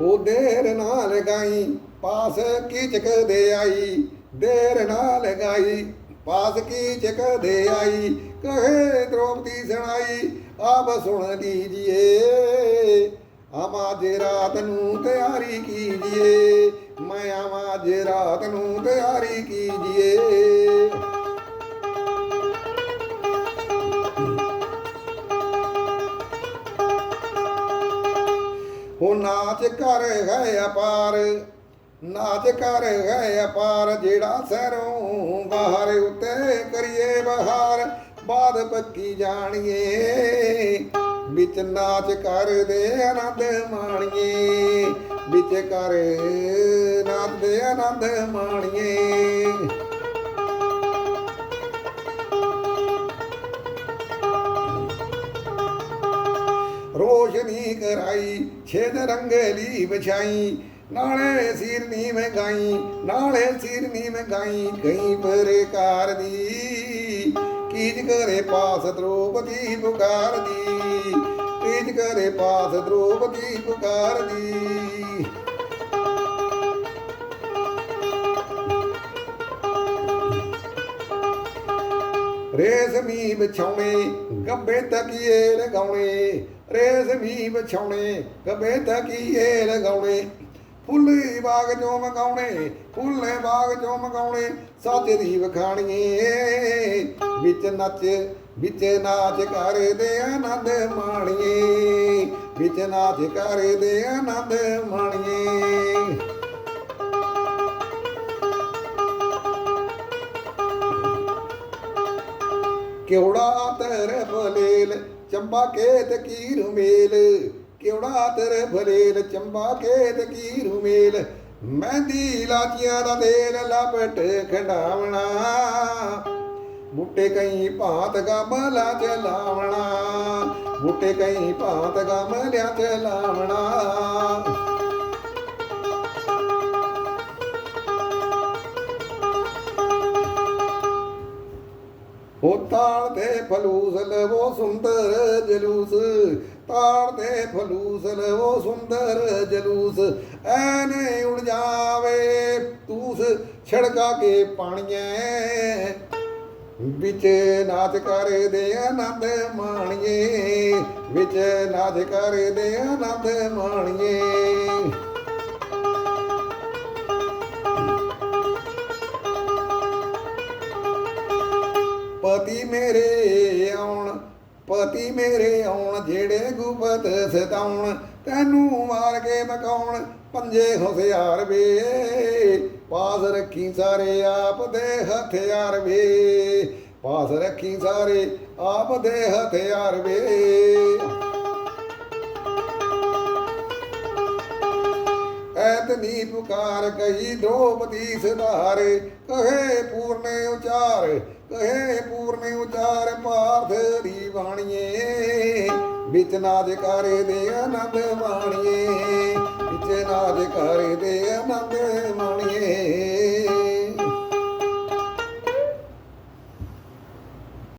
ਉਹ ਦੇਰ ਨਾ ਲਗਾਈ ਪਾਸ ਕੀਚਕ ਦੇ ਆਈ, ਦੇਰ ਨਾ ਲਗਾਈ ਪਾਸ ਕੀਚਕ ਦੇ ਆਈ, ਕਹੇ ਦ੍ਰੋਪਦੀ ਸੁਣਾਈ, ਆਪ ਸੁਣ ਲੀਜੀਏ। ਆਵਾਂ ਜੇ ਰਾਤ ਨੂੰ ਤਿਆਰੀ ਕੀਜੀਏ, ਮੈਂ ਆਵਾਂ ਜੇ ਰਾਤ ਨੂੰ ਤਿਆਰੀ ਕੀਜੀਏ। ਉਹ ਨਾਚ ਕਰ ਹੈ ਅਪਾਰ ਨਾਚ ਕਰ ਹੈ ਅਪਾਰ, ਜਿਹੜਾ ਸਹਿਰੋਂ ਬਾਹਰ ਉੱਤੇ ਕਰੀਏ ਬਹਾਰ, ਬਾਦ ਪੱਕੀ ਜਾਣੀਏ, ਵਿੱਚ ਨਾਚ ਕਰਦੇ ਆਨੰਦ ਮਾਣੀਏ, ਵਿੱਚ ਕਰ ਨਾਚ ਦੇ ਆਨੰਦ ਮਾਣੀਏ। ਰੋਸ਼ਨੀ ਕਰਾਈ ਛੇਦ ਰੰਗਲੀ ਵਿਛਾਈ ਨਾਲੇ ਸੀਰਨੀ ਮੈਂ ਗਾਈ, ਨਾਲੇ ਸੀਰਨੀ ਮੈਂ ਗਾਈ ਕਈ ਪ੍ਰਕਾਰ ਦੀ। ਕੀਜ ਕਰੇ ਪਾਸ ਦ੍ਰੋਪਦੀ ਪੁਕਾਰ ਦੀ। ਕੀਜ ਕਰੇ ਪਾਸ ਦ੍ਰੋਪਦੀ ਪੁਕਾਰ ਦੀ। ਰੇਸ਼ਮੀ ਵਿਛਾਉਣੇ ਗੱਬੇ ਤਕੀਏ ਲਗਾਉਣੇ। ਰੇਸ਼ਮੀ ਵਿਛਾਉਣੇ ਗੱਬੇ ਤਕੀਏ ਲਗਾਉਣੇ। ਫੁੱਲੀ ਬਾਗ ਚੋਂ ਮੰਗਾਉਣੇ, ਫੁੱਲੇ ਬਾਗ ਚੋਂ ਮੰਗਾਉਣੇ। ਸੱਚ ਦੀ ਵਖਾਣੀਏ, ਵਿੱਚ ਨੱਚ, ਵਿੱਚ ਨਾਚ ਕਰਦੇ ਆਨੰਦ ਮਾਣੀਏ। ਵਿੱਚ ਨਾਚ ਕਰਦੇ ਆਨੰਦ ਮਾਣੀਏ। ਕਿਉੜਾ ਤੇਰੇ ਭਲੇਲ ਚੰਬਾ ਕੇ ਤਕੀਰ ਮੇਲ। ਕਿਉੜਾ ਤੇਰੇ ਭਲੇਲ ਚੰਬਾ ਕੇ ਤਕੀਰ ਮੇਲ। ਮਹਿੰਦੀ ਲਾਚੀਆਂ ਦਾ ਤੇਲ ਲਪਟ ਖੰਡਾਵਣਾ। ਬੁੱਟੇ ਕਈ ਭਾਂਤ ਗਮਲਾ ਚਲਾਵਣਾ। ਬੁੱਟੇ ਕਈ ਭਾਂਤ ਗਮਲਿਆ ਚਲਾਵਣਾ। ਉਹ ਤਾਲ ਤੇ ਫਲੂਸ ਲਵੋ ਸੁੰਦਰ ਜਲੂਸ ਤਾਲ ਤੇ ਫਲੂਸ ਲਵੋ ਸੁੰਦਰ ਜਲੂਸ। ਐਨੇ ਉੜ ਜਾਵੇ ਤੂਸ ਛੜਕਾ ਕੇ ਪਾਣੀਏ। ਵਿੱਚ ਨਾਚ ਕਰਦੇ ਆਨੰਦ ਮਾਣੀਏ, ਵਿੱਚ ਨਾਚ ਕਰਦੇ ਆਨੰਦ ਮਾਣੀਏ। ਪਤੀ ਮੇਰੇ ਆਉਣ, ਪਤੀ ਮੇਰੇ ਆਉਣ, ਜਿਹੜੇ ਗੁਪਤ ਸਤਾਉਣ, ਤੈਨੂੰ ਮਾਰ ਕੇ ਮਕਾਉਣ, ਪੰਜੇ ਹੁਸਿਆਰ ਵੇ। ਪਾਸ ਰੱਖੀ ਸਾਰੇ ਆਪ ਦੇ ਹਥਿਆਰ ਵੇ। ਪਾਸ ਰੱਖੀ ਸਾਰੇ ਆਪ ਦੇ ਹਥਿਆਰ ਵੇ। ਐਤਨੀ ਪੁਕਾਰ ਕਹੀ ਦ੍ਰੋਪਦੀ ਸੁਧਾਰ, ਕਹੇ ਪੂਰਨੇ ਉਚਾਰ, ਕਹੇ ਪੂਰਨੇ ਉਚਾਰ ਪਾਰਥ ਦੀ ਬਾਣੀਏ ਵਿੱਚ ਨਾਦ ਕਰੇ ਦੇ ਆਨੰਦ ਮਾਣੀਏ, ਵਿਚ ਨਾਦ ਕਰੇ ਦੇ